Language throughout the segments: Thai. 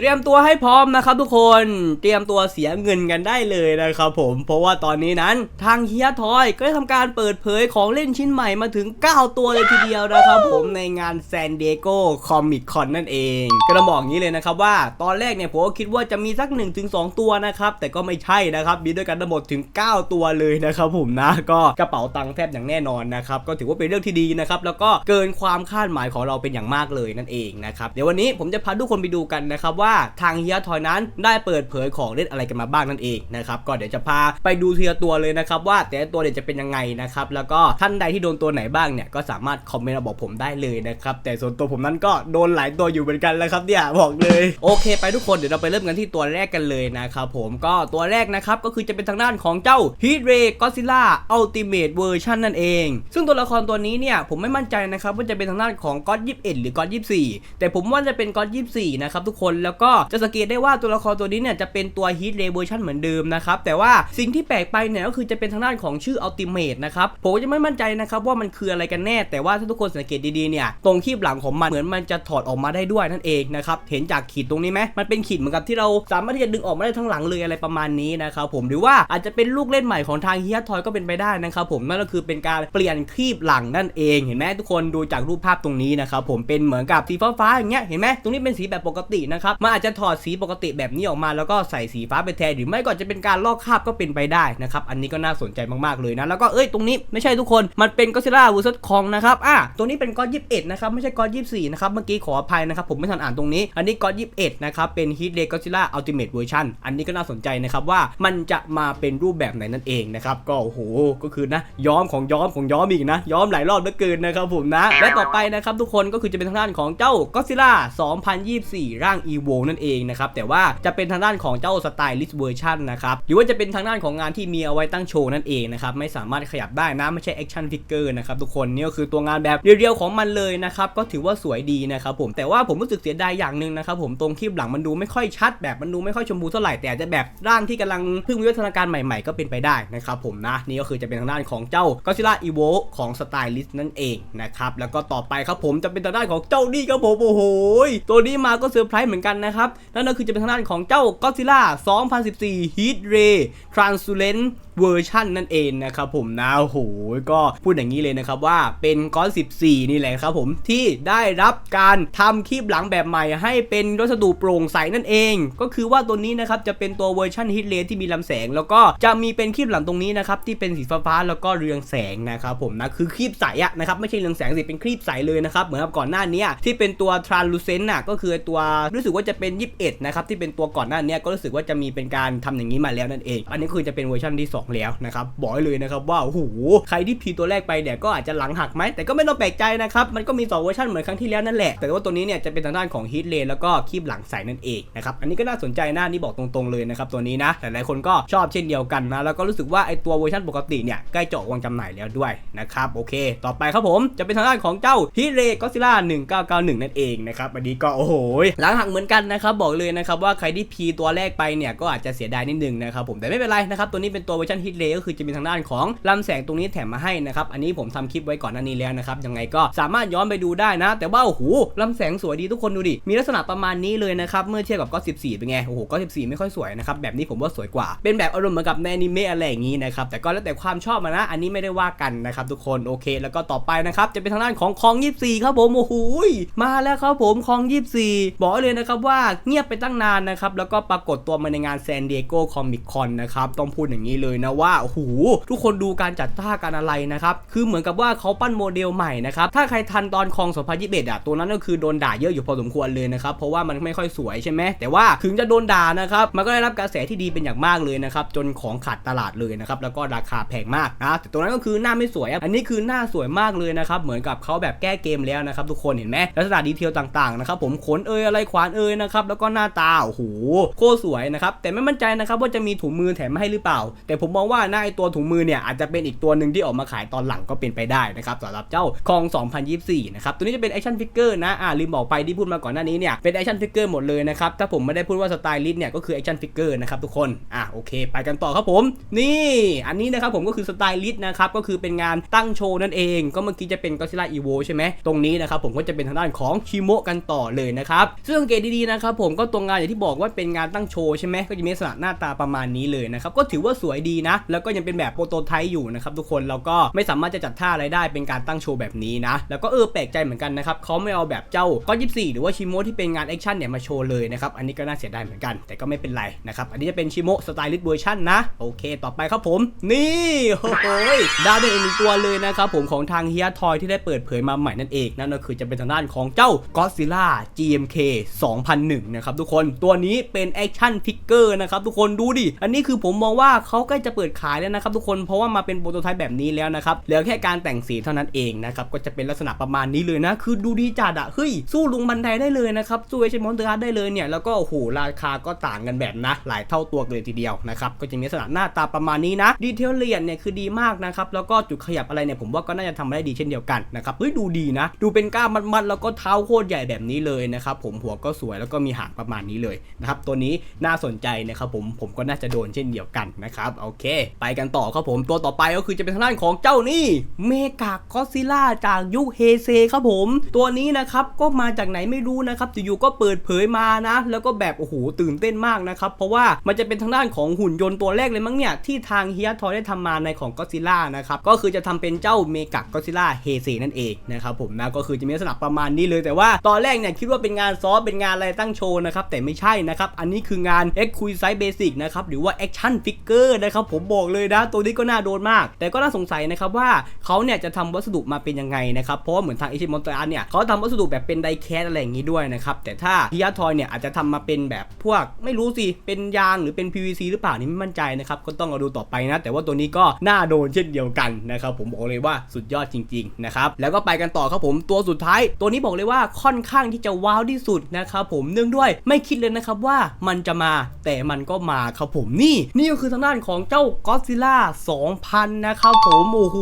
เตรียมตัวให้พร้อมนะครับทุกคนเตรียมตัวเสียเงินกันได้เลยนะครับผมเพราะว่าตอนนี้นั้นทางเฮียทอยก็ได้ทำการเปิดเผยของเล่นชิ้นใหม่มาถึง 9 ตัวเลยทีเดียวนะครับผมในงานแซนเดโกคอมิคคอนนั่นเอง ก็ต้องบอกงี้เลยนะครับว่าตอนแรกเนี่ยผมก็คิดว่าจะมีสัก 1-2 ตัวนะครับแต่ก็ไม่ใช่นะครับมีด้วยกันทั้งหมดถึง 9 ตัวเลยนะครับผมนะก็กระเป๋าตังค์แทบอย่างแน่นอนนะครับก็ถือว่าเป็นเรื่องที่ดีนะครับแล้วก็เกินความคาดหมายของเราเป็นอย่างมากเลยนั่นเองนะครับเดี๋ยววันนี้ผมจะพาทุกคนไปดูกันนะครับว่าาทางเฮียทอยนั้นได้เปิดเผยของเล่นอะไรกันมาบ้างนั่นเองนะครับก็เดี๋ยวจะพาไปดูทีละตัวเลยนะครับว่าแต่ละตัวเนี่ยจะเป็นยังไงนะครับแล้วก็ท่านใดที่โดนตัวไหนบ้างเนี่ยก็สามารถคอมเมนต์มาบอกผมได้เลยนะครับแต่ส่วนตัวผมนั้นก็โดนหลายตัวอยู่เหมือนกันแล้วครับเนี่ยบอกเลยโอเค ไปทุกคนเดี๋ยวเราไปเริ่มกันที่ตัวแรกกันเลยนะครับผมก็ตัวแรกนะครับก็คือจะเป็นทางด้านของเจ้า Heat Ray Godzilla Ultimate Version นั่นเอง ซึ่งตัวละครตัวนี้เนี่ยผมไม่มั่นใจนะครับว่าจะเป็นทางด้านของ God 21หรือ God 24แต่ผมว่าจะเป็น God 24นะครับทุกคนแล้วก็จะสังเกตได้ว่าตัวละครตัวนี้เนี่ยจะเป็นตัว Heat Ray Version เหมือนเดิมนะครับแต่ว่าสิ่งที่แปลกไปเนี่ยก็คือจะเป็นทางด้านของชื่อ Ultimate นะครับผมจะไม่มั่นใจนะครับว่ามันคืออะไรกันแน่ แต่ว่าถ้าทุกคนสังเกตดีๆเนี่ยตรงคีบหลังของมันเหมือนมันจะถอดออกมาได้ด้วยนั่นเองนะครับเห็นจากขีดตรงนี้ไหมมันเป็นขีดเหมือนกับที่เราสามารถที่จะดึงออกมาได้ทั้งหลังเลยอะไรประมาณนี้นะครับผมหรือว่าอาจจะเป็นลูกเล่นใหม่ของทางเฮียทอยก็เป็นไปได้นะครับผมนั่นก็คือเป็นการเปลี่ยนครีบหลังนั่นเองเห็นไหมทุกคนดูจากรูปภาพตรงนี้นะครับผมเป็นเหมือนกับสีฟ้าๆอย่างเงี้ยเห็นไหมตรงนี้เป็นสีแบบปกตินะครับมันอาจจะถอดสีปกติแบบนี้ออกมา แล้วก็ใส่สีฟ้าไปแทนหรือไม่ก็จะเป็นการลอกคราบก็เป็นไปได้นะครับอันนี้ก็น่าสนใจมากๆเลยนะแล้วก็เอ้ยตรงนี้ไม่ใช่ทุกคนมันเป็นก็ซิล่าวูซัสคองนะครับอะตัวนี้เป็นก้อน21นะครับไม่ใช่ก้อน24นะครับเมื่อกี้ขออภัยนะครับผมไม่ทันอ่านตรงนี้ อันนี้ก้อน21นะครับเป็น Heat Ray Godzilla Ultimate Version อันนี้ก็น่าสนใจนะครับว่ามันจะมาเป็นรูปแบบไหนนั่นเองนะครับก็โอ้โหก็คือนะย้อมของย้อมของย้อมอีกนะ ย้อมหลายรอบเหลือเกินนะครับผมนะและต่อไปนะครับทุกคนก็คือจะเป็นทางด้านของเจ้า Godzilla 2024 ร่าง Evo นั่นเองนะครับแต่ว่าจะเป็นทางด้านของเจ้า Stylist Version นะครับหรือว่าจะเป็นทางด้านของงานที่มีเอาไว้ตั้งโชว์นั่นเองนะครับไม่สามารถขยับได้นะไม่ใช่ Action Figure นะครับทุกคนนี่ก็คือตัวงานแบบเรียวๆของมันเลยนะครับก็ถือว่าสวยดีนะครับผมแต่ว่าผมรู้สึกเสียดายอย่างหนึ่งนะครับผมตรงคลิปหลังมันดูไม่ค่อยชัดแบบมันดูไม่ค่อยชมพูเท่าไหร่แต่จะแบบร่างที่กำลังเพิ่งวิวัฒนาการใหม่ๆ ก็เป็นไปได้นะครับผมนะนี่ก็คือจะเป็นทางด้านของเจ้า Godzilla Evo ของ Stylist นั่นเองนะครับแล้วก็ต่อไปครับผมจะเป็นทางด้านของเจ้านี่ครับผมโอ้โหตัวนี้มาก็เซอร์ไพรส์เหมือนกันนะครับ นั่นก็คือจะเป็นทางด้านของเจ้าก็ซิล่า2014 Heat Ray Translucent เวอร์ชันนั่นเองนะครับผมนะโหก็พูดอย่างนี้เลยนะครับว่าเป็นก้อน14 นี่แหละครับผมที่ได้รับการทำคลิปหลังแบบใหม่ให้เป็นวัสดุโปร่งใสนั่นเอง ก็คือว่าตัวนี้นะครับจะเป็นตัวเวอร์ชันฮิตเลที่มีลำแสง แล้วก็จะมีเป็นคลิปหลังตรงนี้นะครับที่เป็นสีฟ้าๆแล้วก็เรืองแสงนะครับผมนะคือคลิปใสอะนะครับไม่ใช่เรืองแสงสิเป็นคลิปใสเลยนะครับเหมือนกับก่อนหน้านี้ที่เป็นตัว translucent น่ะก็คือตัวรู้สึกว่าจะเป็น21นะครับที่เป็นตัวก่อนหน้านี้ก็รู้สึกว่าจะมีเป็นการทำอย่างนี้มาแล้วนั่นเอง อันนี้คือจะเป็นเวอร์ชันที่2แล้วนะครับบอกเลยนะครับว่าโอ้โหใครที่พีตัวแรกไปเนี่ยก็อาจจะหลังหักไหมแต่ก็ไม่ต้องแปลกใจนะครับมันก็มี2เวอร์ชันเหมือนครั้งที่แล้วนั่นแหละแต่ว่าตัวนี้เนี่ยจะเป็นทางด้านของฮีทเลนแล้วก็คีบหลังใส่นั่นเองนะครับอันนี้ก็น่าสนใจนะนี่บอกตรงๆเลยนะครับตัวนี้นะหลายๆคนก็ชอบเช่นเดียวกันนะแล้วก็รู้สึกว่าไอตัวเวอร์ชันปกติเนี่ยใกล้จะออกวางจำหน่ายแล้วด้วยนะครับโอเค ต่อไปครับผมจะเป็นทางด้านของเจ้าฮีทเลก็ซิล่า1991 นั่นเองนะครับอันนี้ก็โอ้โหหลังหักเหมือนกันนะครับบอกเลยนะครับว่าใครที่พีตัวแรกไปเนี่ยก็อาจจะเสียดายนิดนึงนะครับผมแต่ไม่เป็นไรนะครับตัวนี้เป็นตัวเวอร์ชันฮีทเลก็คือจะมีทางด้านของลำแสงตรงนี้แถมมาให้นะครับ อันนี้ผมทำคลิปไว้ก่อนหน้านี้แล้วนะครับ ยังไงก็สามารถย้อนไปดูได้นะ แต่ว่าโอ้โหลำแสงสวยดีทุกคนดูดิ มีลักษณะประมาณนี้เลยนะครับ เมื่อเทียบกับก็14 เป็นไง โอ้โหก็14 ไม่ค่อยสวยนะครับ แบบนี้ผมว่าสวยกว่า เป็นแบบอารมณ์เหมือนกับในอนิเมะอะไรอย่างนี้นะครับ แต่ก็แล้วแต่ความชอบมานะ อันนี้ไม่ได้ว่ากันนะครับทุกคน โอเค แล้วก็ต่อไปนะครับ จะเป็นทางด้านของคอง 24 ครับผม โอ้โหมาแล้วครับผมคอง 24 บอกเลยนะครับว่าเงียบไปตั้งนานนะครับ แล้วก็ปรากฏตัวมาในงานแซนดิเอโกคอมิคคอนนะครับ ต้องพูดอย่างนี้เลยนะว่าโอ้โหทุกคนดูการจัดท่าการอะไรนะครับ คือเหมือนกับว่าเขาปั้นโมเดลใหม่นะครับ ถ้าใครทันตอนคอง2021อะตัวนั้นก็คือโดนด่าเยอะอยู่พอสมควรเลยนะครับ เพราะว่ามันไม่ค่อยสวยใช่ไหมแต่ว่าถึงจะโดนด่านะครับ มันก็ได้รับกระแสที่ดีเป็นอย่างมากเลยนะครับ จนของขาดตลาดเลยนะครับ แล้วก็ราคาแพงมากนะ แต่ตัวนั้นก็คือหน้าไม่สวยอะอันนี้คือหน้าสวยมากเลยนะครับ เหมือนกับเขาแบบแก้เกมแล้วนะครับทุกคนเห็นไหมลักษณะดีเทลต่างๆนะครับ ผมขนเอยอะไรขวานเอยนะครับ แล้วก็หน้าตา โอ้โห โคตรสวยนะครับ แต่ไม่มั่นใจนะครับว่าจะมีถุงมือแถมมาให้หรือเปล่า แต่ผมผมมองว่าหน้าไอตัวถุงมือเนี่ยอาจจะเป็นอีกตัวหนึ่งที่ออกมาขายตอนหลังก็เป็นไปได้นะครับสำหรับเจ้าคอง 2024 นะครับ ตัวนี้จะเป็นแอคชั่นฟิกเกอร์นะ อ่าลืมบอกไปที่พูดมาก่อนหน้านี้เนี่ย เป็นแอคชั่นฟิกเกอร์หมดเลยนะครับ ถ้าผมไม่ได้พูดว่าสไตลิสต์เนี่ย ก็คือแอคชั่นฟิกเกอร์นะครับทุกคน อะโอเค ไปกันต่อครับผม นี่ อันนี้นะครับผมก็คือสไตลิสต์นะครับ ก็คือเป็นงานตั้งโชว์นั่นเอง ก็เมื่อกี้จะเป็นก็ซิล่าอีโวใช่ไหมตรงนี้นะครับผมก็จะเป็นทางด้านของชิโมะกันต่อเลยนะครับซึ่งสังเกตดีๆนะครับผมก็ตรงงานอย่างที่บอกว่าเป็นงานตั้งโชว์ใช่ไหมก็จะมีลักษณะหน้าตาประมาณนี้เลยนะครับก็ถือว่าสวยดีนะ แล้วก็ยังเป็นแบบโปรโตไทป์อยู่นะครับทุกคนแล้วก็ไม่สามารถจะจัดท่าอะไรได้เป็นการตั้งโชว์แบบนี้นะแล้วก็เออแปลกใจเหมือนกันนะครับเขาไม่เอาแบบเจ้าก้อน24หรือว่าชิโมะที่เป็นงานแอคชั่นเนี่ยมาโชว์เลยนะครับอันนี้ก็น่าเสียดายเหมือนกัน แต่ก็ไม่เป็นไรนะครับอันนี้จะเป็นชิโมะสไตลิสต์เวอร์ชันนะโอเค ต่อไปครับผม นี่โอ้โหดาวเด่นอีกหนึ่งตัวเลยนะครับผมของทางเฮียทอยที่ได้เปิดเผยมาใหม่นั่นเองนั่นก็คือจะเป็นทางด้านของเจ้า Godzilla GMK 2001 นะครับทุกคนตัวนี้เป็นแอคชั่นฟิกเกอร์นะครับทุกคนดูดิอันนี้คือผมมองว่าเขาใกล้จะเปิดขายแล้วนะครับทุกคนเพราะว่ามาเป็นโปรโตไทป์แบบนี้แล้วนะครับเหลือแค่การแต่งสีเท่านั้นเองนะครับก็จะเป็นลักษณะประมาณนี้เลยนะคือดูดีจัดอะเฮ้ยสู้ลุงบันไดได้เลยนะครับสู้เอชมอนเตอร์ได้เลยเนี่ยแล้วก็โอ้โหราคาก็ต่างกันแบบนะหลายเท่าตัวเลยทีเดียวนะครับก็จะมีลักษณะหน้าตาประมาณนี้นะดีเทลเลียนเนี่ยคือดีมากนะครับแล้วก็จุดขยับอะไรเนี่ยผมว่าก็น่าจะทำได้ดีเช่นเดียวกันนะครับเฮ้ยดูดีนะ ดูเป็นก้ามมัดๆแล้วก็เท้าโคตรใหญ่แบบนี้เลยนะครับผมหัวก็สวยแล้วก็มีหางประมาณนี้เลยนะครับตัวนี้น่าสนใจนะครับผมผมก็น่าจะโดนเช่นเดียวกันนะครับโอเคเค ไปกันต่อครับผมตัวต่อไปก็คือจะเป็นทางด้านของเจ้านี่เมกาก็ซิล่าจากยุคเฮเซครับผม ตัวนี้นะครับก็มาจากไหนไม่รู้นะครับอยู่ๆก็เปิดเผยมานะ แล้วก็แบบโอ้โหตื่นเต้นมากนะครับเพราะว่ามันจะเป็นทางด้านของหุ่นยนต์ตัวแรกเลยมั้งเนี่ยที่ทางเฮียทอยได้ทำมาในของก็ซิล่านะครับก็คือจะทำเป็นเจ้าเมกาก็ซิล่าเฮเซนั่นเองนะครับผมนะก็คือจะมีลักษณะประมาณนี้เลยแต่ว่าตอนแรกเนี่ยคิดว่าเป็นงานซอฟต์เป็นงานอะไรตั้งโชว์นะครับแต่ไม่ใช่นะครับอันนี้คืองาน e x q u i s i t e Basic นะครับหรือว่า Action Figure นะครับผมบอกเลยนะ ตัวนี้ก็น่าโดนมาก แต่ก็น่าสงสัยนะครับว่าเขาเนี่ยจะทำวัสดุมาเป็นยังไงนะครับ เพราะว่าเหมือนทางเอชิมอนเตอร์เนี่ยเขาทำวัสดุแบบเป็นไดแคสอะไรอย่างนี้ด้วยนะครับ แต่ถ้าฮิยาทอยเนี่ยอาจจะทำมาเป็นแบบพวกไม่รู้สิ เป็นยางหรือเป็น PVC หรือเปล่านี่ไม่มั่นใจนะครับ ก็ต้องรอดูต่อไปนะ แต่ว่าตัวนี้ก็น่าโดนเช่นเดียวกันนะครับผมบอกเลยว่าสุดยอดจริงๆนะครับ แล้วก็ไปกันต่อครับผมตัวสุดท้าย ตัวนี้บอกเลยว่าค่อนข้างที่จะว้าวที่สุดนะครับผมเนื่องด้วยไม่คิดเลยนะครับว่ามันจะมาแต่มันก็มาครับผมนี่นี่ก็คือทางด้านของเจ้า Godzilla 2000 นะครับผมโอ้โห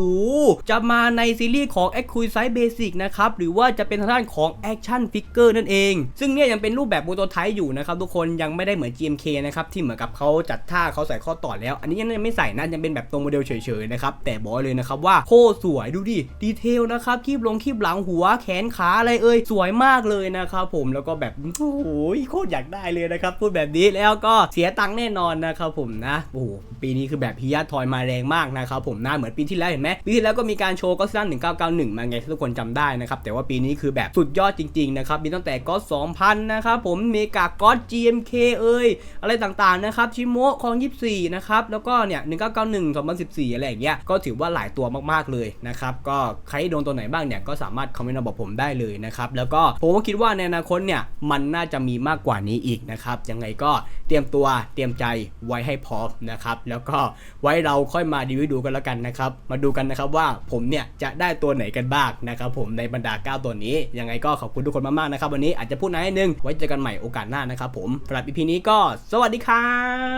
จะมาในซีรีส์ของ a q u i s i t e Basic นะครับ หรือว่าจะเป็นทางด้านของ Action Figure นั่นเอง ซึ่งเนี่ยยังเป็นรูปแบบโปรโตไทป์อยู่นะครับ ทุกคนยังไม่ได้เหมือน GMK นะครับ ที่เหมือนกับเขาจัดท่าเขาใส่ข้อต่อแล้ว อันนี้ยังไม่ใส่นะยังเป็นแบบตรงโมเดลเฉยๆนะครับ แต่บอกเลยนะครับว่าโคตรสวยดูดิดีเทลนะครับคีบลงคีบหลังหัวแขนขาอะไรเอ่ยสวยมากเลยนะครับผมแล้วก็แบบโอ้โหโคตรอยากได้เลยนะครับพูดแบบนี้แล้วก็เสียตังค์แน่นอนนะครับผมนะโอ้โหปีนี้คือแบบพิยาทอยมาแรงมากนะครับผมนะเหมือนปีที่แล้วเห็นไหมปีที่แล้วก็มีการโชว์ก็สร้าง1991 มาไงทุกคนจำได้นะครับแต่ว่าปีนี้คือแบบสุดยอดจริงๆนะครับมีตั้งแต่ก็2000 นะครับผมเมกาก็ GMK เอ่ยอะไรต่างๆนะครับชิโมะของ 24 นะครับแล้วก็เนี่ย1991 2014 อะไรอย่างเงี้ยก็ถือว่าหลายตัวมากๆเลยนะครับก็ใครโดนตัวไหนบ้างเนี่ยก็สามารถคอมเมนต์มาบอกผมได้เลยนะครับแล้วก็ผมก็คิดว่าในอนาคตเนี่ยมันน่าจะมีมากกว่านี้อีกนะครับยังไงก็เตรียมตัวเตรียมใจไว้ให้พร้อมนะครับแล้วก็ไว้เราค่อยมาดีวิวดูกันแล้วกันนะครับ มาดูกันนะครับว่าผมเนี่ยจะได้ตัวไหนกันบ้างนะครับผมในบรรดา 9 ตัวนี้ ยังไงก็ขอบคุณทุกคนมากๆนะครับวันนี้อาจจะพูดน้อยนึงไว้เจอกันใหม่โอกาสหน้านะครับผมสำหรับ EP นี้ก็สวัสดีครั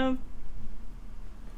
บ